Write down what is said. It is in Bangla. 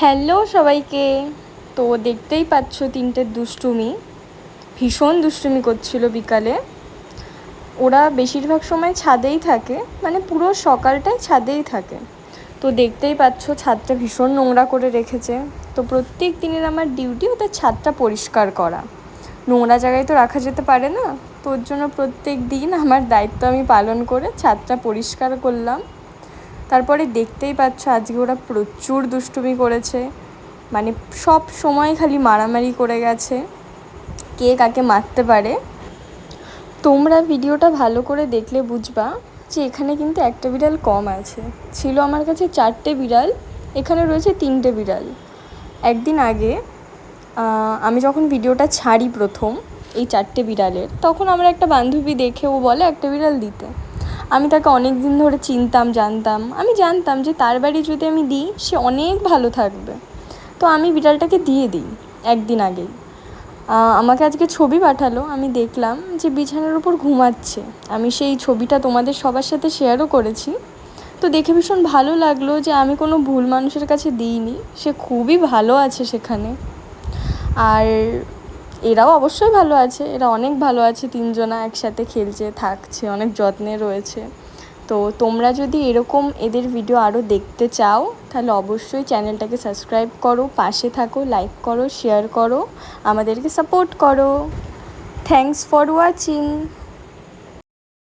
হ্যালো সবাইকে। তো দেখতেই পাচ্ছ তিনটে দুষ্টুমি। ভীষণ দুষ্টুমি করছিল বিকালে। ওরা বেশিরভাগ সময় ছাদেই থাকে মানে পুরো সকালটাই ছাদেই থাকে। তো দেখতেই পাচ্ছ ছাদটা ভীষণ নোংরা করে রেখেছে। তো প্রত্যেক দিনের আমার ডিউটি ওদের ছাদটা পরিষ্কার করা। নোংরা জায়গায় তো রাখা যেতে পারে না। তোর জন্য প্রত্যেক দিন আমার দায়িত্ব আমি পালন করে ছাদটা পরিষ্কার করলাম। তারপরে দেখতেই পাচ্ছ আজকে ওরা প্রচুর দুষ্টুমি করেছে। মানে সব সময় খালি মারামারি করে গেছে, কে কাকে মারতে পারে। তোমরা ভিডিওটা ভালো করে দেখলে বুঝবা যে এখানে কিন্তু একটা বিড়াল কম আছে। ছিল আমার কাছে চারটে বিড়াল, এখানে রয়েছে তিনটে বিড়াল। একদিন আগে আমি যখন ভিডিওটা ছাড়ি প্রথম এই চারটে বিড়ালের, তখন আমার একটা বান্ধবী দেখে ও বলে একটা বিড়াল দিতে। আমি তাকে অনেক দিন ধরে চিনতাম, জানতাম। আমি জানতাম যে তার বাড়ি যদি আমি দিই, সে অনেক ভালো থাকবে। তো আমি বিড়ালটাকে দিয়ে দিই, একদিন আগেই। আমাকে আজকে ছবি পাঠালো, আমি দেখলাম যে বিছানার উপর ঘুমাচ্ছে। আমি সেই ছবিটা তোমাদের সবার সাথে শেয়ারও করেছি। তো দেখে ভীষণ ভালো লাগল যে আমি কোনো ভুল মানুষের কাছে দিইনি, সে খুবই ভালো আছে সেখানে। আর এরাও অবশ্যই ভালো আছে, এরা অনেক ভালো আছে, তিনজনা একসাথে খেলছে, থাকছে, অনেক যত্নে রয়েছে। তো তোমরা যদি এরকম এদের ভিডিও আরও দেখতে চাও, তাহলে অবশ্যই চ্যানেলটাকে সাবস্ক্রাইব করো, পাশে থাকো লাইক করো শেয়ার করো, আমাদেরকে সাপোর্ট করো। Thanks for watching